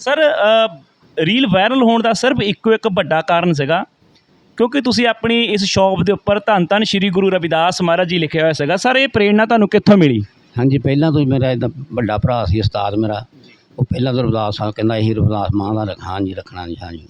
Sir reel viral ਹੋਣ ਦਾ ਸਿਰਫ ਇੱਕੋ ਇੱਕ ਵੱਡਾ ਕਾਰਨ ਸੀਗਾ ਕਿਉਂਕਿ ਤੁਸੀਂ ਆਪਣੀ ਇਸ ਸ਼ੌਪ ਦੇ ਉੱਪਰ ਧੰਨ ਧੰਨ ਸ੍ਰੀ ਗੁਰੂ ਰਵਿਦਾਸ ਮਹਾਰਾਜ ਜੀ ਲਿਖਿਆ ਹੋਇਆ ਸੀਗਾ। ਸਰ ਇਹ ਪ੍ਰੇਰਣਾ ਤੁਹਾਨੂੰ ਕਿੱਥੋਂ ਮਿਲੀ? ਹਾਂਜੀ ਪਹਿਲਾਂ ਤੋਂ ਹੀ ਮੇਰਾ ਇਦਾਂ ਵੱਡਾ ਭਰਾ ਸੀ ਉਸਤਾਦ ਮੇਰਾ। ਉਹ ਪਹਿਲਾਂ ਤੋਂ ਰਵਿਦਾਸ ਸਾਹਿਬ ਕਹਿੰਦਾ ਇਹੀ ਰਵਿਦਾਸ ਮਾਂ ਦਾ ਰੱਖ- ਹਾਂਜੀ ਰੱਖਣਾ ਜੀ ਹਾਂਜੀ।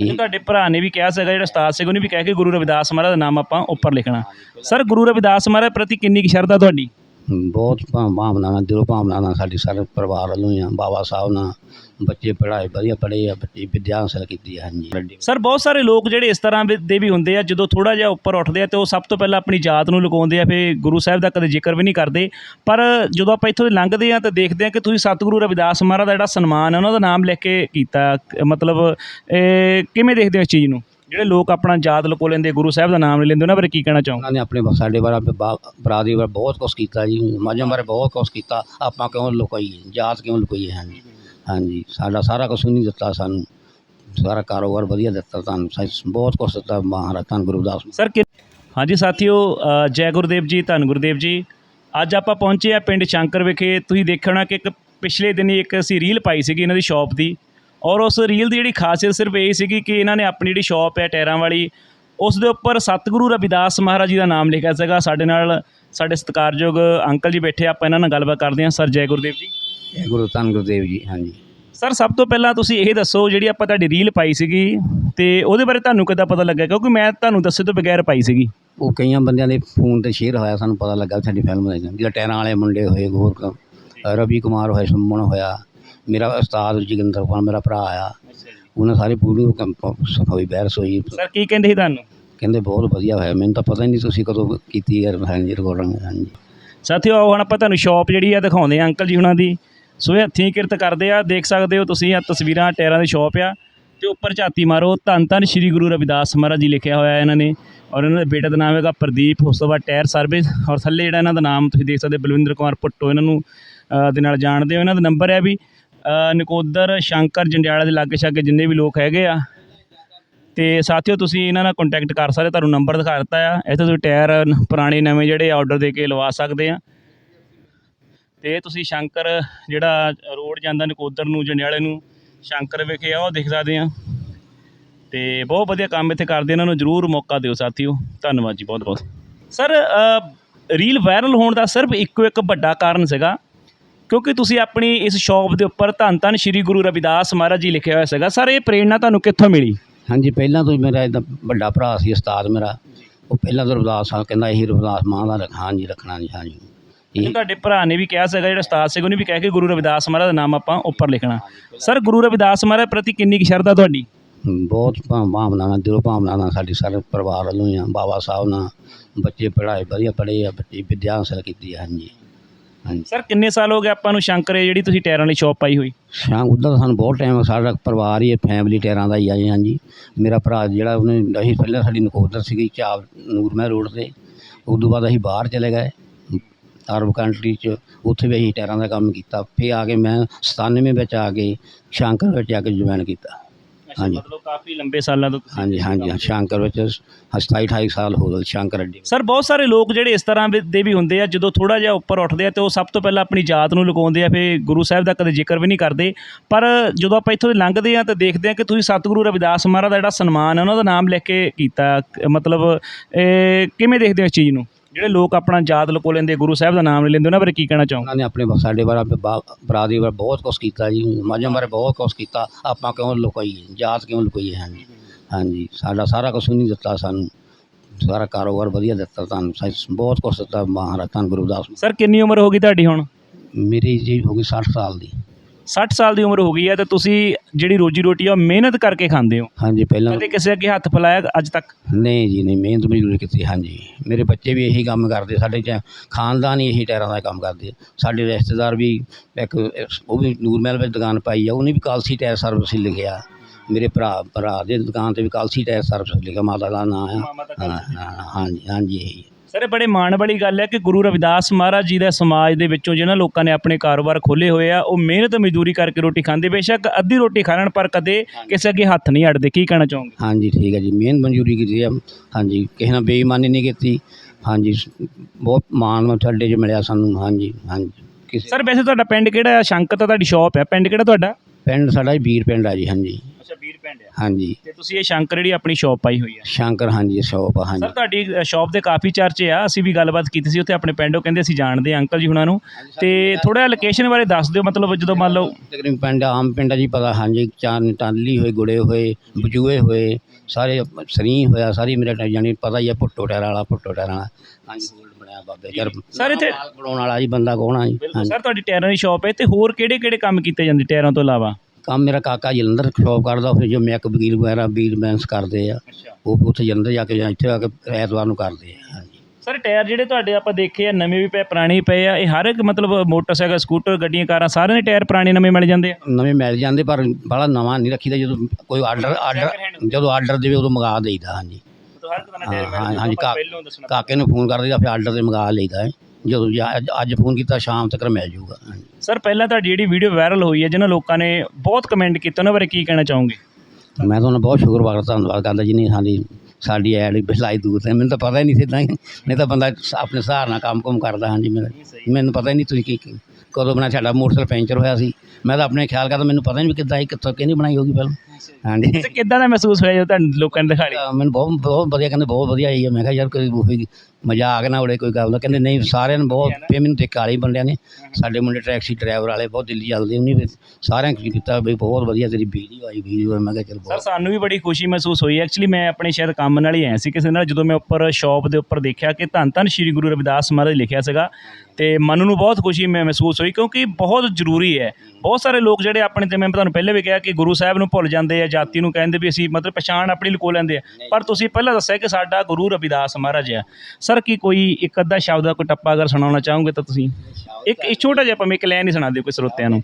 ਇਹ ਤੁਹਾਡੇ ਭਰਾ ਨੇ ਵੀ ਕਿਹਾ ਸੀਗਾ ਜਿਹੜਾ ਉਸਤਾਦ ਸੀ ਉਹਨੇ ਵੀ ਕਿਹਾ ਕਿ ਗੁਰੂ ਰਵਿਦਾਸ ਮਹਾਰਾਜ ਦਾ ਨਾਮ ਆਪਾਂ ਉੱਪਰ ਲਿਖਣਾ। ਸਰ ਗੁਰੂ ਰਵਿਦਾਸ ਮਹਾਰਾਜ ਪ੍ਰਤੀ ਕਿੰਨੀ ਕੁ ਸ਼ਰਧਾ ਤੁਹਾਡੀ? ਬਹੁਤ ਭਾ- ਭਾਵਨਾਵਾਂ ਦਿਲੋਂ ਭਾਵਨਾਵਾਂ ਸਾਡੀ ਸਾਰੇ ਪਰਿਵਾਰ ਵੱਲੋਂ ਆ ਬਾਬਾ ਸਾਹਿਬ ਨਾਲ। ਬੱਚੇ ਪੜ੍ਹਾਏ ਵਧੀਆ ਪੜ੍ਹੇ ਆ ਬੱਚੇ ਵਿਦਿਆ ਹਾਸਲ ਕੀਤੀ ਹੈ ਹਾਂਜੀ। ਸਰ ਬਹੁਤ ਸਾਰੇ ਲੋਕ ਜਿਹੜੇ ਇਸ ਤਰ੍ਹਾਂ ਵੀ- ਦੇ ਵੀ ਹੁੰਦੇ ਆ ਜਦੋਂ ਥੋੜਾ ਜਿਹਾ ਉੱਪਰ ਉੱਠਦੇ ਆ ਤੇ ਉਹ ਸਭ ਤੋਂ ਪਹਿਲਾਂ ਆਪਣੀ ਜਾਤ ਨੂੰ ਲੁਕਾਉਂਦੇ ਆ ਫੇ ਗੁਰੂ ਸਾਹਿਬ ਦਾ ਕਦੇ ਜ਼ਿਕਰ ਵੀ ਨਹੀਂ ਕਰਦੇ। ਪਰ ਜਦੋਂ ਆਪਾਂ ਇੱਥੋਂ ਦੀ ਲੰਘਦੇ ਆ ਤਾਂ ਦੇਖਦੇ ਆ ਕਿ ਤੁਸੀਂ ਸਤਿਗੁਰੂ ਰਵਿਦਾਸ ਮਹਾਰਾਜ ਦਾ ਜਿਹੜਾ ਸਨਮਾਨ ਹੈ ਉਹਨਾਂ ਦਾ ਨਾਮ ਲਿਖ ਕੇ ਕੀਤਾ। ਕ- ਮਤਲਬ ਇਹ ਕਿਵੇਂ ਦੇਖਦੇ ਹੋ ਇਸ ਚੀਜ਼ ਨੂੰ? ਜਿਹੜੇ ਲੋਕ ਆਪਣਾ ਜਾਤ ਲੁਕੋ ਲੈਂਦੇ ਗੁਰੂ ਸਾਹਿਬ ਦਾ ਨਾਮ ਨਹੀਂ ਲੈਂਦੇ ਉਹਨਾਂ ਬਾਰੇ ਕੀ ਕਹਿਣਾ ਚਾਹੋਗੇ? ਉਹਨਾਂ ਨੇ ਆਪਣੇ ਸਾਡੇ ਬਾਰੇ ਭਰਾ ਦੀ ਬਾਰੇ ਬਹੁਤ ਕੁਛ ਕੀਤਾ ਜੀ ਮਾਝਾਂ ਬਾਰੇ ਬਹੁਤ ਕੁਛ ਕੀਤਾ। ਆਪਾਂ ਕਿਉਂ ਲੁਕਾਈਏ? ਜਾਤ ਕਿਉਂ ਲੁਕਾਈਏ? ਹਾਂਜੀ। ਹਾਂਜੀ ਸਾਡਾ ਸਾਰਾ ਕੁਛ ਨਹੀਂ ਦਿੱਤਾ ਸਾਨੂੰ। ਸਾਰਾ ਕਾਰੋਬਾਰ ਵਧੀਆ ਦਿੱਤਾ ਤੁਹਾਨੂੰ। ਸਾ- ਬਹੁਤ ਕੁਛ ਦਿੱਤਾ ਮਹਾਰਾਜ ਧੰਨ ਗੁਰਦਾਸ ਸਰ ਕਿ ਹਾਂਜੀ ਸਾਥੀਓ ਅ, ਜੈ ਗੁਰਦੇਵ ਜੀ ਧੰਨ ਗੁਰਦੇਵ ਜੀ। ਅੱਜ ਆਪਾਂ ਪਹੁੰਚੇ ਆ ਪਿੰਡ ਸ਼ੰਕਰ ਵਿਖੇ। ਤੁਸੀਂ ਦੇਖਿਆ ਹੋਣਾ ਕਿ ਇੱਕ ਪਿਛਲੇ ਦਿਨੀ ਇੱਕ ਅਸੀਂ ਰੀਲ ਪਾਈ ਸੀਗੀ ਇਹਨਾਂ ਦੀ ਸ਼ਾਪ ਦੀ। ਔਰ ਉਸ ਰੀਲ ਦੀ ਜਿਹੜੀ ਖਾਸੀਅਤ ਸਿਰਫ ਇਹ ਸੀਗੀ ਕਿ ਇਹਨਾਂ ਨੇ ਆਪਣੀ ਜਿਹੜੀ ਸ਼ਾਪ ਹੈ ਟਾਇਰਾਂ ਵਾਲੀ ਉਸ ਦੇ ਉੱਪਰ ਸਤਿਗੁਰੂ ਰਵਿਦਾਸ ਮਹਾਰਾਜ ਜੀ ਦਾ ਨਾਮ ਲਿਖਿਆ ਸੀਗਾ। ਸਾਡੇ ਨਾਲ ਸਾਡੇ ਸਤਿਕਾਰਯੋਗ ਅੰਕਲ ਜੀ ਬੈਠੇ ਆ, ਆਪਾਂ ਇਹਨਾਂ ਨਾਲ ਗੱਲਬਾਤ ਕਰਦੇ ਹਾਂ। ਸਰ ਜੈ ਗੁਰਦੇਵ ਜੀ। ਗੁਰੂ ਧੰਨ ਗੁਰਦੇਵ ਜੀ ਹਾਂਜੀ। ਸਰ ਸਭ ਤੋਂ ਪਹਿਲਾਂ ਤੁਸੀਂ ਇਹ ਦੱਸੋ ਜਿਹੜੀ ਆਪਾਂ ਤੁਹਾਡੀ ਰੀਲ ਪਾਈ ਸੀਗੀ ਤੇ ਉਹਦੇ ਬਾਰੇ ਤੁਹਾਨੂੰ ਕਿੱਦਾਂ ਪਤਾ ਲੱਗਾ? ਕਿਉਂਕਿ ਮੈਂ ਤੁਹਾਨੂੰ ਦੱਸੇ ਤੋਂ ਬਗੈਰ ਪਾਈ ਸੀਗੀ। ਉਹ ਕਈਆਂ ਬੰਦਿਆਂ ਦੇ ਫੋਨ ਤੇ ਸ਼ੇਅਰ ਹੋਇਆ ਸਾਨੂੰ ਪਤਾ ਲੱਗਾ ਵੀ ਸਾਡੀ ਫਿਲਮ ਦਾ ਜਿਹੜਾ ਟੈਰਾਂ ਵਾਲੇ ਮੁੰਡੇ ਹੋਏ ਹੋਰ ਕ- ਰਵੀ ਕੁਮਾਰ ਹੋਏ ਸੁਮਨ ਹੋਇਆ ਮੇਰਾ ਉਸਤਾਦ ਜੋਗਿੰਦਰ ਕੁਮਾਰ ਮੇਰਾ ਭਰਾ ਆ ਉਹਨਾਂ ਸਾਰੇ ਪੂਰੀ ਹੋਈ ਬਹਿਰਸ ਹੋਈ। ਸਰ ਕੀ ਕਹਿੰਦੇ ਸੀ ਤੁਹਾਨੂੰ? ਕਹਿੰਦੇ ਬਹੁਤ ਵਧੀਆ ਹੋਇਆ। ਮੈਨੂੰ ਤਾਂ ਪਤਾ ਹੀ ਨਹੀਂ ਤੁਸੀਂ ਕਦੋਂ ਕੀਤੀ ਹੈ ਹਾਂਜੀ। ਰਿਕਾਰਡਿੰਗ ਹਾਂਜੀ ਸਾਥੀਓ ਆਓ ਹੁਣ ਆਪਾਂ ਤੁਹਾਨੂੰ ਸ਼ਾਪ ਜਿਹੜੀ ਆ ਦਿਖਾਉਂਦੇ ਆ ਅੰਕਲ ਜੀ ਹੁਣਾਂ ਦੀ। ਸੋ ਇਹ ਹੱਥੀਂ ਕਿਰਤ ਕਰਦੇ ਆ, ਦੇਖ ਸਕਦੇ ਹੋ ਤੁਸੀਂ ਆ ਤਸਵੀਰਾਂ, ਟਾਇਰਾਂ ਦੀ ਸ਼ਾਪ ਆ, ਤੇ ਉੱਪਰ ਝਾਤੀ ਮਾਰੋ, ਧੰਨ ਧੰਨ ਸ੍ਰੀ ਗੁਰੂ ਰਵਿਦਾਸ ਮਹਾਰਾਜ ਜੀ ਲਿਖਿਆ ਹੋਇਆ ਇਹਨਾਂ ਨੇ, ਔਰ ਇਹਨਾਂ ਦੇ ਬੇਟੇ ਦਾ ਨਾਮ ਹੈਗਾ ਪ੍ਰਦੀਪ, ਉਸ ਤੋਂ ਬਾਅਦ ਟਾਇਰ ਸਰਵਿਸ, ਔਰ ਥੱਲੇ ਜਿਹੜਾ ਇਹਨਾਂ ਦਾ ਨਾਮ ਤੁਸੀਂ ਦੇਖ ਸਕਦੇ ਬਲਵਿੰਦਰ ਕੁਮਾਰ ਭੁੱਟੋ ਇਹਨਾਂ ਨੂੰ ਦੇ ਨਾਲ ਜਾਣਦੇ ਹੋ, ਇਹਨਾਂ ਦਾ ਨੰਬਰ ਹੈ ਵੀ ਨਕੋਦਰ ਸ਼ੰਕਰ ਜੰਡਿਆਲਾ ਦੇ ਲਾਗੇ ਛਾਗੇ ਜਿੰਨੇ ਵੀ ਲੋਕ ਹੈਗੇ ਆ, ਤੇ ਸਾਥੀਓ ਤੁਸੀਂ ਇਹਨਾਂ ਨਾਲ ਕੰਟੈਕਟ ਕਰ ਸਕਦੇ ਤੁਹਾਨੂੰ ਨੰਬਰ ਦਿਖਾ ਦਿੱਤਾ ਆ, ਇੱਥੇ ਤੁਸੀਂ ਟਾਇਰ ਪੁਰਾਣੇ ਨਵੇਂ ਜਿਹੜੇ ਆਰਡਰ ਦੇ ਕੇ ਲਵਾ ਸਕਦੇ ਆ ਤੇ ਇਹ ਤੁਸੀਂ ਸ਼ੰਕਰ ਜਿਹੜਾ ਰੋਡ ਜਾਂਦਾ ਨਕੋਦਰ ਨੂੰ ਜੰਡਿਆਲੇ ਨੂੰ ਸ਼ੰਕਰ ਵਿਖੇ ਆ ਉਹ ਦਿਖ ਸਕਦੇ ਆ। ਤੇ ਬਹੁਤ ਵਧੀਆ ਕੰਮ ਇੱਥੇ ਕਰਦੇ ਇਹਨਾਂ ਨੂੰ ਜਰੂਰ ਮੌਕਾ ਦਿਓ ਸਾਥੀਓ। ਧੰਨਵਾਦ ਜੀ ਬਹੁਤ ਬਹੁਤ। ਸਰ ਰੀਲ ਵਾਇਰਲ ਹੋਣ ਦਾ ਸਿਰਫ ਇੱਕੋ ਇੱਕ ਵੱਡਾ ਕਾਰਨ ਸੀਗਾ ਕਿਉਂਕਿ ਤੁਸੀਂ ਆਪਣੀ ਇਸ ਸ਼ੌਪ ਦੇ ਉੱਪਰ ਧੰਨ ਧੰਨ ਸ੍ਰੀ ਗੁਰੂ ਰਵਿਦਾਸ ਮਹਾਰਾਜ ਜੀ ਲਿਖਿਆ ਹੋਇਆ ਸੀਗਾ। ਸਰ ਇਹ ਪ੍ਰੇਰਣਾ ਤੁਹਾਨੂੰ ਕਿੱਥੋਂ ਮਿਲੀ? ਹਾਂਜੀ ਪਹਿਲਾਂ ਤੋਂ ਹੀ ਮੇਰਾ ਇਦਾਂ ਵੱਡਾ ਭਰਾ ਸੀ ਉਸਤਾਦ ਮੇਰਾ। ਉਹ ਪਹਿਲਾਂ ਤੋਂ ਰਵਿਦਾਸ ਸਾਹਿਬ ਕਹਿੰਦਾ ਇਹੀ ਰਵਿਦਾਸ ਮਾਂ ਦਾ ਰੱਖ- ਹਾਂਜੀ ਰੱਖਣਾ ਜੀ ਹਾਂਜੀ। ਇਹ ਤੁਹਾਡੇ ਭਰਾ ਨੇ ਵੀ ਕਿਹਾ ਸੀਗਾ ਜਿਹੜਾ ਉਸਤਾਦ ਸੀ ਉਹਨੇ ਵੀ ਕਿਹਾ ਕਿ ਗੁਰੂ ਰਵਿਦਾਸ ਮਹਾਰਾਜ ਦਾ ਨਾਮ ਆਪਾਂ ਉੱਪਰ ਲਿਖਣਾ। ਸਰ ਗੁਰੂ ਰਵਿਦਾਸ ਮਹਾਰਾਜ ਪ੍ਰਤੀ ਕਿੰਨੀ ਕੁ ਸ਼ਰਧਾ ਤੁਹਾਡੀ? ਬਹੁਤ ਭਾ- ਭਾਵਨਾਵਾਂ ਦਿਲੋਂ ਭਾਵਨਾਵਾਂ ਸਾਡੀ ਸਾਰੇ ਪਰਿਵਾਰ ਵੱਲੋਂ ਹੀ ਆ। ਬਾਬਾ ਸਾਹਿਬ ਨਾਲ ਬੱਚੇ ਪੜ੍ਹਾਏ ਵਧੀਆ ਪੜ੍ਹੇ ਆ ਬੱਚੇ ਵਿਦਿਆ ਹਾਸਲ ਕੀਤੀ ਹੈ ਹਾਂਜੀ। ਹਾਂਜੀ। ਸਰ ਕਿੰਨੇ ਸਾਲ ਹੋ ਗਏ ਆਪਾਂ ਨੂੰ ਸ਼ੰਕਰੇ ਜਿਹੜੀ ਤੁਸੀਂ ਟਾਇਰਾਂ ਵਾਲੀ ਸ਼ਾਪ ਪਾਈ ਹੋਈ? ਸ਼ਾਮ ਉੱਦਾਂ ਤਾਂ ਸਾਨੂੰ ਬਹੁਤ ਟਾਈਮ ਸਾਡਾ ਪਰਿਵਾਰ ਹੀ ਫੈਮਿਲੀ ਟਾਇਰਾਂ ਦਾ ਹੀ ਆ ਜੀ ਹਾਂਜੀ। ਮੇਰਾ ਭਰਾ ਜਿਹੜਾ ਉਹਨੇ ਅਸੀਂ ਪਹਿਲਾਂ ਸਾਡੀ ਨਕੋਦਰ ਸੀਗੀ ਚਾਪ ਨੂਰਮਹਿ ਰੋਡ ਤੇ। ਤੋਂ ਬਾਅਦ ਅਸੀਂ ਬਾਹਰ ਚਲੇ ਗਏ। ਅਰਬ ਕੰਟਰੀ ਚ ਉੱਥੇ ਵੀ ਅਸੀਂ ਟਾਇਰਾਂ ਦਾ ਕੰਮ ਕੀਤਾ। ਫਿਰ ਆ ਕੇ ਮੈਂ 97 ਵਿੱਚ ਆ ਕੇ ਸ਼ੰਕਰ ਵਿੱਚ ਆ ਕੇ ਜੁਆਇਨ ਕੀਤਾ। ਹਾਂਜੀ। ਮਤਲਬ ਕਾਫੀ ਲੰਬੇ ਸਾਲਾਂ ਤੋਂ ਹਾਂਜੀ ਹਾਂਜੀ ਹਾਂ, ਸ਼ੰਕਰ ਵਿੱਚ 27 28 ਸਾਲ ਹੋ ਗਏ ਸ਼ੰਕਰ ਅੱਡੇ ਸਰ ਬਹੁਤ ਸਾਰੇ ਲੋਕ ਜਿਹੜੇ ਇਸ ਤਰ੍ਹਾਂ ਵੀ- ਦੇ ਵੀ ਹੁੰਦੇ ਆ ਜਦੋਂ ਥੋੜਾ ਜਿਹਾ ਉੱਪਰ ਉੱਠਦੇ ਆ ਤੇ ਉਹ ਸਭ ਤੋਂ ਪਹਿਲਾਂ ਆਪਣੀ ਜਾਤ ਨੂੰ ਲੁਕਾਉਂਦੇ ਆ ਫੇ ਗੁਰੂ ਸਾਹਿਬ ਦਾ ਕਦੇ ਜ਼ਿਕਰ ਵੀ ਨਹੀਂ ਕਰਦੇ। ਪਰ ਜਦੋਂ ਆਪਾਂ ਇੱਥੋਂ ਦੀ ਲੰਘਦੇ ਆ ਤਾਂ ਦੇਖਦੇ ਆ ਕਿ ਤੁਸੀਂ ਸਤਿਗੁਰੂ ਰਵਿਦਾਸ ਮਹਾਰਾਜ ਦਾ ਜਿਹੜਾ ਸਨਮਾਨ ਹੈ ਉਹਨਾਂ ਦਾ ਨਾਮ ਲਿਖ ਕੇ ਕੀਤਾ। ਕ- ਮਤਲਬ ਇਹ ਕਿਵੇਂ ਦੇਖਦੇ ਹੋ ਇਸ ਚੀਜ਼ ਨੂੰ? ਜਿਹੜੇ ਲੋਕ ਆਪਣਾ ਜਾਤ ਲੁਕੋ ਲੈਂਦੇ ਗੁਰੂ ਸਾਹਿਬ ਦਾ ਨਾਮ ਨਹੀਂ ਲੈਂਦੇ ਉਹਨਾਂ ਬਾਰੇ ਕੀ ਕਹਿਣਾ ਚਾਹੋਗੇ? ਉਹਨਾਂ ਨੇ ਆਪਣੇ ਸਾਡੇ ਬਾਰੇ ਭਰਾ ਦੀ ਬਾਰੇ ਬਹੁਤ ਕੁਛ ਕੀਤਾ ਜੀ ਮਾਝਾਂ ਬਾਰੇ ਬਹੁਤ ਕੁਛ ਕੀਤਾ। ਆਪਾਂ ਕਿਉਂ ਲੁਕਾਈਏ? ਜਾਤ ਕਿਉਂ ਲੁਕਾਈਏ? ਹਾਂਜੀ ਹਾਂਜੀ। ਸਾਡਾ ਸਾਰਾ ਕੁਛ ਨਹੀਂ ਦਿੱਤਾ ਸਾਨੂੰ। ਸਾਰਾ ਕਾਰੋਬਾਰ ਵਧੀਆ ਦਿੱਤਾ ਤੁਹਾਨੂੰ। ਸਾ- ਬਹੁਤ ਕੁਛ ਦਿੱਤਾ ਮਹਾਰਾਜ ਧੰਨ ਗੁਰਦਾਸ ਸਰ ਕਿੰਨੀ ਉਮਰ ਹੋ ਗਈ ਤੁਹਾਡੀ ਹੁਣ? ਮੇਰੀ ਜੀ ਹੋ ਗਈ 60 ਸਾਲ ਦੀ। 60 ਸਾਲ ਦੀ ਉਮਰ ਹੋ ਗਈ ਹੈ ਤੇ ਤੁਸੀਂ ਜਿਹੜੀ ਰੋਜੀ ਰੋਟੀ ਆ ਉਹ ਮਿਹਨਤ ਕਰਕੇ ਖਾਂਦੇ ਹੋ। ਹਾਂਜੀ ਪਹਿਲਾਂ ਕਦੇ ਕਿਸੇ ਅੱਗੇ ਹੱਥ ਫੈਲਾਇਆ ਅੱਜ ਤੱਕ? ਨਹੀਂ ਜੀ ਨਹੀਂ ਮਿਹਨਤ ਮਜ਼ਦੂਰੀ ਕੀਤੀ ਹਾਂਜੀ। ਮੇਰੇ ਬੱਚੇ ਵੀ ਇਹੀ ਕੰਮ ਕਰਦੇ ਸਾਡੇ ਚ ਖਾਨਦਾਨ ਹੀ ਇਹੀ ਟਾਇਰਾਂ ਦਾ ਕੰਮ ਕਰਦੇ। ਸਾਡੇ ਰਿਸ਼ਤੇਦਾਰ ਵੀ ਇੱਕ ਉਹ ਵੀ ਨੂਰਮਹਿਲ ਵਿੱਚ ਦੁਕਾਨ ਪਾਈ ਆ ਉਹਨੇ ਵੀ ਕਾਲਸੀ ਟਾਇਰ ਸਰਵਿਸ ਹੀ ਲਿਖਿਆ। ਮੇਰੇ ਭਰਾ ਭਰਾ ਦੇ ਦੁਕਾਨ ਤੇ ਵੀ ਕਾਲਸੀ ਟਾਇਰ ਸਰਵਿਸ ਲਿਖਿਆ ਮਾਤਾ ਦਾ ਨਾਮ ਆ। ਹਾਂਜੀ ਹਾਂਜੀ ਇਹੀ। ਸਰ ਇਹ ਬੜੇ ਮਾਣ ਵਾਲੀ ਗੱਲ ਹੈ ਕਿ ਗੁਰੂ ਰਵਿਦਾਸ ਮਹਾਰਾਜ ਜੀ ਦਾ ਸਮਾਜ ਦੇ ਵਿੱਚੋਂ ਜਿਹਨਾਂ ਲੋਕਾਂ ਨੇ ਆਪਣੇ ਕਾਰੋਬਾਰ ਖੋਲੇ ਹੋਏ ਆ ਉਹ ਮਿਹਨਤ ਮਜ਼ਦੂਰੀ ਕਰਕੇ ਰੋਟੀ ਖਾਂਦੇ। ਬੇਸ਼ੱਕ ਅੱਧੀ ਰੋਟੀ ਖਾਣ ਪਰ ਕਦੇ ਕਿਸੇ ਅੱਗੇ ਹੱਥ ਨਹੀਂ ਅੜਦੇ। ਕੀ ਕਹਿਣਾ ਚਾਹੋਗੇ? ਹਾਂਜੀ ਠੀਕ ਹੈ ਜੀ। ਮਿਹਨਤ ਮਨਜ਼ੂਰੀ ਕੀਤੀ ਆ। ਹਾਂਜੀ ਕਿਸੇ ਨਾਲ ਬੇਈਮਾਨੀ ਨਹੀਂ ਕੀਤੀ। ਹਾਂਜੀ ਬਹੁਤ ਮਾਣ ਤੁਹਾਡੇ 'ਚ ਮਿਲਿਆ ਸਾਨੂੰ। ਹਾਂਜੀ ਹਾਂਜੀ। ਕਿਸੇ ਸਰ ਵੈਸੇ ਤੁਹਾਡਾ ਪਿੰਡ ਕਿਹੜਾ ਹੈ ਸ਼ੰਕਰ ਤਾਂ ਤੁਹਾਡੀ ਸ਼ਾਪ ਹੈ ਪਿੰਡ ਕਿਹੜਾ ਤੁਹਾਡਾ? ਪਿੰਡ ਸਾਡਾ ਵੀਰ ਪਿੰਡ ਆ ਜੀ ਹਾਂਜੀ। ਅੱਛਾ ਪਿੰਡ ਆ। ਹਾਂਜੀ। ਤੇ ਤੁਸੀਂ ਇਹ ਸ਼ੰਕਰ ਜਿਹੜੀ ਆਪਣੀ ਸ਼ਾਪ ਪਾਈ ਹੋਈ ਆ। ਸ਼ੰਕਰ ਹਾਂਜੀ ਸ਼ੌਪ ਆ ਸਰ ਹਾਂਜੀ ਤੁਹਾਡੀ ਸ਼ਾਪ ਦੇ ਕਾਫੀ ਚਰਚੇ ਆ। ਅਸੀਂ ਵੀ ਗੱਲਬਾਤ ਕੀਤੀ ਸੀ ਉੱਥੇ ਆਪਣੇ ਪਿੰਡੋਂ ਕਹਿੰਦੇ ਅਸੀਂ ਜਾਣਦੇ ਹਾਂ ਅੰਕਲ ਜੀ ਹੁਣਾਂ ਨੂੰ। ਤੇ ਥੋੜਾ ਲੋਕੇਸ਼ਨ ਬਾਰੇ ਦੱਸ ਦਿਓ ਮਤਲਬ ਜਦੋਂ ਮੰਨ ਲਓ ਤਕਰੀਬਨ ਪਿੰਡ ਆਮ ਪਿੰਡ ਆ ਜੀ ਪਤਾ ਹਾਂਜੀ ਚਾਰ ਟਾਲੀ ਹੋਏ ਗੁੜੇ ਹੋਏ ਬਜੂਏ ਹੋਏ ਸਾਰੇ ਸਰੀ ਹੋਇਆ ਸਾਰੀ ਮੇਰੇ ਟਾਈਮ ਜਾਣੀ ਪਤਾ ਹੀ ਆ ਪੁੱਟੋ ਟੈਰ ਵਾਲਾ ਪੁੱਟੋ ਟੈਰ ਵਾਲਾ। ਹਾਂਜੀ ਬਣਿਆ ਬਾਬੇ ਯਾਰ ਸਰ ਇੱਥੇ ਬਣਾਉਣ ਵਾਲਾ ਜੀ ਬੰਦਾ ਕੌਣ ਆ ਜੀ? ਬਿਲਕੁਲ ਹਾਂਜੀ। ਸਰ ਤੁਹਾਡੀ ਟਾਇਰਾਂ ਦੀ ਸ਼ਾਪ ਹੈ ਤੇ ਹੋਰ ਕਿਹੜੇ ਕਿਹੜੇ ਕੰਮ ਕੀਤੇ ਜਾਂਦੇ ਟਾਇਰਾਂ ਤੋਂ ਇਲਾਵਾ? ਕੰਮ ਮੇਰਾ ਕਾਕਾ ਜਲੰਧਰ ਸ਼ੌਪ ਕਰਦਾ ਫਿਰ ਜੋ ਮੈਕ ਵਕੀਲ ਵਗੈਰਾ ਬੀਲ ਬੈਂਸ ਕਰਦੇ ਆ ਅੱਛਾ ਉਹ ਉੱਥੇ ਜਲੰਧਰ ਜਾ ਕੇ ਜਾਂ ਇੱਥੇ ਆ ਕੇ ਐਤਵਾਰ ਨੂੰ ਕਰਦੇ ਆ ਹਾਂਜੀ। ਸਰ ਟਾਇਰ ਜਿਹੜੇ ਤੁਹਾਡੇ ਆਪਾਂ ਦੇਖੇ ਆ ਨਵੇਂ ਵੀ ਪਏ ਪੁਰਾਣੇ ਵੀ ਪਏ ਆ ਇਹ ਹਰ ਇੱਕ ਮਤਲਬ ਮੋਟਰਸਾਈਕਲ ਸਕੂਟਰ ਗੱਡੀਆਂ ਕਾਰਾਂ ਸਾਰਿਆਂ ਦੇ ਟਾਇਰ ਪੁਰਾਣੇ ਨਵੇਂ ਮਿਲ ਜਾਂਦੇ ਆ? ਨਵੇਂ ਮਿਲ ਜਾਂਦੇ ਪਰ ਬੜਾ ਨਵਾਂ ਨਹੀਂ ਰੱਖੀਦਾ ਜਦੋਂ ਕੋਈ ਆਰਡਰ ਆਰਡਰ ਜਦੋਂ ਆਰਡਰ ਦੇਵੇ ਉਦੋਂ ਮੰਗਾ ਦੇਈਦਾ ਹਾਂਜੀ। ਹਰ ਇੱਕ ਦਾ ਹਾਂਜੀ, ਕਾ- ਪਹਿਲਾਂ ਦੱਸਣਾ ਕਾਕੇ ਨੂੰ ਫੋਨ ਕਰ ਦੇਈਦਾ ਫਿਰ ਆਰਡਰ ਤੇ ਮੰਗਾ ਲਈਦਾ ਹੈ। ਜਦੋਂ ਜਾਂ ਅੱਜ- ਅੱਜ ਫੋਨ ਕੀਤਾ ਸ਼ਾਮ ਤੱਕ ਮਿਲ ਜਾਊਗਾ ਹਾਂਜੀ ਸਰ ਪਹਿਲਾਂ ਤੁਹਾਡੀ ਜਿਹੜੀ ਵੀਡੀਓ ਵਾਇਰਲ ਹੋਈ ਹੈ ਜਿਹਨਾਂ ਲੋਕਾਂ ਨੇ ਬਹੁਤ ਕਮੈਂਟ ਕੀਤੇ ਉਹਨਾਂ ਬਾਰੇ ਕੀ ਕਹਿਣਾ ਚਾਹੋਗੇ? ਮੈਂ ਤੁਹਾਨੂੰ ਬਹੁਤ ਸ਼ੁਕਰਵਾਰ ਧੰਨਵਾਦ ਕਰਦਾ ਜੀ ਨੇ ਸਾਡੀ ਸਾਡੀ ਐਡ ਬਿਲਾਈ ਦੂਰ ਤੇ ਮੈਨੂੰ ਤਾਂ ਪਤਾ ਹੀ ਨਹੀਂ ਸੀ ਤਾਂ ਨਹੀਂ ਤਾਂ ਬੰਦਾ ਸ- ਆਪਣੇ ਹਿਸਾਬ ਨਾਲ ਕੰਮ ਕੁਮ ਕਰਦਾ ਹਾਂਜੀ ਮੇਰਾ ਮੈਨੂੰ ਪਤਾ ਹੀ ਨਹੀਂ ਤੁਸੀਂ ਕੀ ਕੀ- ਕਦੋਂ ਬਣਾ ਸਾਡਾ ਮੋਟਰਸਾਈਕਲ ਪੈਂਚਰ ਹੋਇਆ ਸੀ। ਮੈਂ ਤਾਂ ਆਪਣੇ ਖਿਆਲ ਕਰਦਾ ਮੈਨੂੰ ਪਤਾ ਹੀ ਨਹੀਂ ਵੀ ਕਿੱਦਾਂ ਇਹ ਕਿੱਥੋਂ ਕਿਹਨੇ ਬਣਾਈ ਹੋਗੀ ਫਿਲਮ ਹਾਂਜੀ। ਤੇ ਕਿੱਦਾਂ ਦਾ ਮਹਿਸੂਸ ਹੋਇਆ ਜਦੋਂ ਤੁਹਾਨੂੰ ਲੋਕਾਂ ਨੇ ਦਿਖਾ ਲਈ ਤਾਂ ਮੈਨੂੰ ਬਹੁਤ ਬਹੁਤ ਵਧੀਆ ਕਹਿੰਦੇ ਬਹੁਤ ਵਧੀਆ ਆਈ ਹੈ। ਮੈਂ ਕਿਹਾ ਯਾਰ ਕੋਈ ਉਹੀ ਮਜ਼ਾਕ ਨਾ ਉੜੇ ਕੋਈ ਗੱਲ ਦਾ। ਕਹਿੰਦੇ ਨਹੀਂ ਸਾਰਿਆਂ ਨੂੰ ਬਹੁਤ ਮੈਨੂੰ ਦੇਖਿਆ ਵਾਲੇ ਬੰਦਿਆਂ ਨੇ। ਸਾਡੇ ਮੁੰਡੇ ਟੈਕਸੀ ਡਰਾਈਵਰ ਵਾਲੇ ਬਹੁਤ ਦਿੱਲੀ ਚੱਲਦੇ ਉਹਨੇ ਫਿਰ ਸਾਰਿਆਂ ਨੇ ਕੀਤਾ ਵੀ ਬਹੁਤ ਵਧੀਆ ਤੇਰੀ ਵੀਡੀਓ ਆਈ ਵੀਡੀਓ ਮੈਂ ਕਿਹਾ ਚਲ ਸਰ ਬਹੁਤ। ਸਾਨੂੰ ਵੀ ਬੜੀ ਖੁਸ਼ੀ ਮਹਿਸੂਸ ਹੋਈ। ਐਕਚੁਅਲੀ ਮੈਂ ਆਪਣੇ ਸ਼ਾਇਦ ਕੰਮ ਨਾਲ ਹੀ ਆਇਆ ਸੀ ਕਿਸੇ ਨਾਲ ਜਦੋਂ ਮੈਂ ਉੱਪਰ ਸ਼ਾਪ ਦੇ ਉੱਪਰ ਦੇਖਿਆ ਕਿ ਧੰਨ ਧੰਨ ਸ਼੍ਰੀ ਗੁਰੂ ਰਵਿਦਾਸ ਮਹਾਰਾਜ ਲਿਖਿਆ ਸੀਗਾ ਤੇ ਮਨ ਨੂੰ ਬਹੁਤ ਖੁਸ਼ੀ ਮੈਂ ਮਹਿਸੂਸ ਹੋਈ ਕਿਉਂਕਿ ਬਹੁਤ ਜ਼ਰੂਰੀ ਹੈ ਬਹੁਤ ਸਾਰੇ ਲੋਕ ਜਿਹੜੇ ਆਪਣੇ ਤੇ ਮੈਂ ਤੁਹਾਨੂੰ ਪਹਿਲੇ ਵੀ ਕਿਹਾ ਕਿ ਗੁਰੂ ਸਾਹਿਬ ਨੂੰ ਭੁੱਲ ਜਾਂਦੇ ਆ ਜਾਤੀ ਨੂੰ ਕਹਿੰਦੇ ਵੀ ਅਸੀਂ ਮਤਲਬ ਪਛਾਣ ਆਪਣੀ ਲੁਕੋ ਲੈਂਦੇ ਆ। ਪਰ ਤੁਸੀਂ ਪਹਿਲਾਂ ਦੱਸਿਆ ਕਿ ਸਾਡਾ ਗੁਰੂ ਰਵਿਦਾਸ ਮਹਾਰਾਜ ਆ। ਸਰ ਕੀ ਕੋਈ ਇੱਕ ਅੱਧਾ ਸ਼ਬਦ ਦਾ ਕੋਈ ਟੱਪਾ ਅਗਰ ਸੁਣਾਉਣਾ ਚਾਹੋਗੇ ਤਾਂ ਤੁਸੀਂ? ਇੱਕ ਇੱਕ ਛੋਟਾ ਜਿਹਾ ਭਾਵੇਂ ਇੱਕ ਲਾਈਨ ਹੀ ਸੁਣਾ ਦਿਓ ਕੋਈ ਸਰੋਤਿਆਂ ਨੂੰ।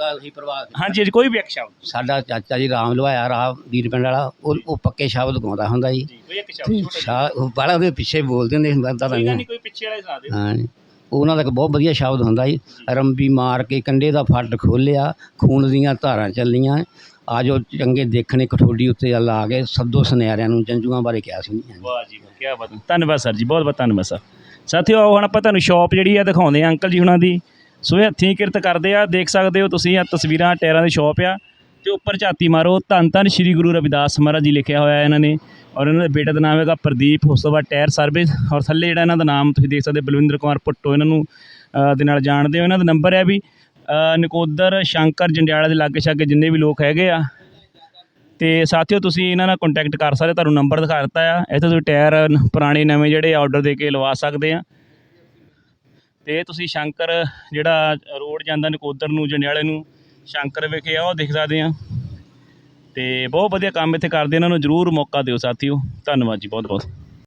ਹਾਂਜੀ ਹਾਂਜੀ ਕੋਈ ਵੀ ਇੱਕ ਸ਼ਬਦ। ਸਾਡਾ ਚਾਚਾ ਜੀ ਰਾਮ ਲਵਾਇਆ ਰਾਹ ਵੀਰ ਪਿੰਡ ਵਾਲਾ ਉਹ ਉਹ ਪੱਕੇ ਸ਼ਬਦ ਗਾਉਂਦਾ ਹੁੰਦਾ ਜੀ। ਕੋਈ ਇੱਕ ਸ਼ਬਦ ਛੋਟਾ ਸ਼ਾ ਬੜਾ ਉਹਦੇ ਪਿੱਛੇ ਬੋਲਦੇ ਹੁੰਦੇ ਹੁੰਦਾ ਤਾਂ ਜਿਹਾ ਨਹੀਂ। ਕੋਈ ਪਿੱਛੇ ਵਾਲਾ ਹੀ ਸੁਣਾ ਦਿਓ। ਹਾਂ ਉਹਨਾਂ ਦਾ ਇੱਕ ਬਹੁਤ ਵਧੀਆ ਸ਼ਬਦ ਹੁੰਦਾ ਜੀ, ਰੰਬੀ ਮਾਰ ਕੇ ਕੰਢੇ ਦਾ ਫੱਟ ਖੋਲ੍ਹਿਆ, ਖੂਨ ਦੀਆਂ ਧਾਰਾਂ ਚੱਲੀਆਂ ਆਜੋ ਚੰਗੇ ਦੇਖਣੇ ਕਠੋਡੀ ਉੱਤੇ ਅੱਲ ਆ ਕੇ ਸੱਦੋ ਸੁਨਿਆਰਿਆਂ ਨੂੰ ਜੰਜੂਆਂ ਬਾਰੇ ਕਿਹਾ ਸੀ ਵਾਹ ਜੀ ਵਾਹ ਕੀ ਬਾਤ ਧੰਨਵਾਦ ਸਰ ਜੀ, ਬਹੁਤ ਬਹੁਤ ਧੰਨਵਾਦ ਸਰ। ਸਾਥੀਓ, ਆਓ ਹੁਣ ਆਪਾਂ ਤੁਹਾਨੂੰ ਸ਼ਾਪ ਜਿਹੜੀ ਆ ਦਿਖਾਉਂਦੇ ਆ ਅੰਕਲ ਜੀ ਹੁਣਾਂ ਦੀ। ਸੋ ਇਹ ਹੱਥੀਂ ਕਿਰਤ ਕਰਦੇ ਆ, ਦੇਖ ਸਕਦੇ ਹੋ ਤੁਸੀਂ ਆ ਤਸਵੀਰਾਂ, ਟਾਇਰਾਂ ਦੀ ਸ਼ਾਪ ਆ। ਤੇ ਉੱਪਰ ਝਾਤੀ ਮਾਰੋ। ਧੰਨ ਧੰਨ ਸ਼੍ਰੀ ਗੁਰੂ ਰਵਿਦਾਸ ਮਹਾਰਾਜ ਜੀ ਲਿਖਿਆ ਹੋਇਆ ਇਹਨਾਂ ਨੇ ਔਰ ਇਹਨਾਂ ਦੇ ਬੇਟੇ ਦਾ ਨਾਮ ਹੈਗਾ ਪ੍ਰਦੀਪ, ਉਸ ਤੋਂ ਬਾਅਦ ਟਾਇਰ ਸਰਵਿਸ ਔਰ ਥੱਲੇ ਜਿਹੜਾ ਇਹਨਾਂ ਦਾ ਨਾਮ ਤੁਸੀਂ ਦੇਖ ਸਕਦੇ ਬਲਵਿੰਦਰ ਕੁਮਾਰ ਪੁੱਟੋ ਇਹਨਾਂ ਨੂੰ ਦੇ ਨਾਲ ਜਾਣਦੇ ਹੋ। ਇਹਨਾਂ ਦਾ ਨੰਬਰ ਹੈ ਵੀ ਨਕੋਦਰ ਸ਼ੰਕਰ ਜੰਡਿਆਲਾ ਦੇ ਲਾਗੇ ਛਾਗੇ ਜਿੰਨੇ ਵੀ ਲੋਕ ਹੈਗੇ ਆ। ਤੇ ਸਾਥੀਓ ਤੁਸੀਂ ਇਹਨਾਂ ਨਾਲ ਕੰਟੈਕਟ ਕਰ ਸਕਦੇ ਤੁਹਾਨੂੰ ਨੰਬਰ ਦਿਖਾ ਦਿੱਤਾ ਆ। ਇੱਥੇ ਤੁਸੀਂ ਟਾਇਰ ਪੁਰਾਣੇ ਨਵੇਂ ਜਿਹੜੇ ਆਰਡਰ ਦੇ ਕੇ ਲਵਾ ਸਕਦੇ ਆ। ਤੇ ਤੁਸੀਂ ਸ਼ੰਕਰ ਜਿਹੜਾ ਰੋਡ ਜਾਂਦਾ ਨਕੋਦਰ ਨੂੰ, ਜੰਡਿਆਲੇ ਨੂੰ ਸ਼ੰਕਰ ਵਿਖੇ ਆ, ਉਹ ਦੇਖ ਸਕਦੇ ਆ। ਤੇ ਬਹੁਤ ਵਧੀਆ ਕੰਮ ਇੱਥੇ ਕਰਦੇ ਇਹਨਾਂ ਨੂੰ ਜਰੂਰ ਮੌਕਾ ਦਿਓ ਸਾਥੀਓ। ਧੰਨਵਾਦ ਜੀ ਬਹੁਤ ਬਹੁਤ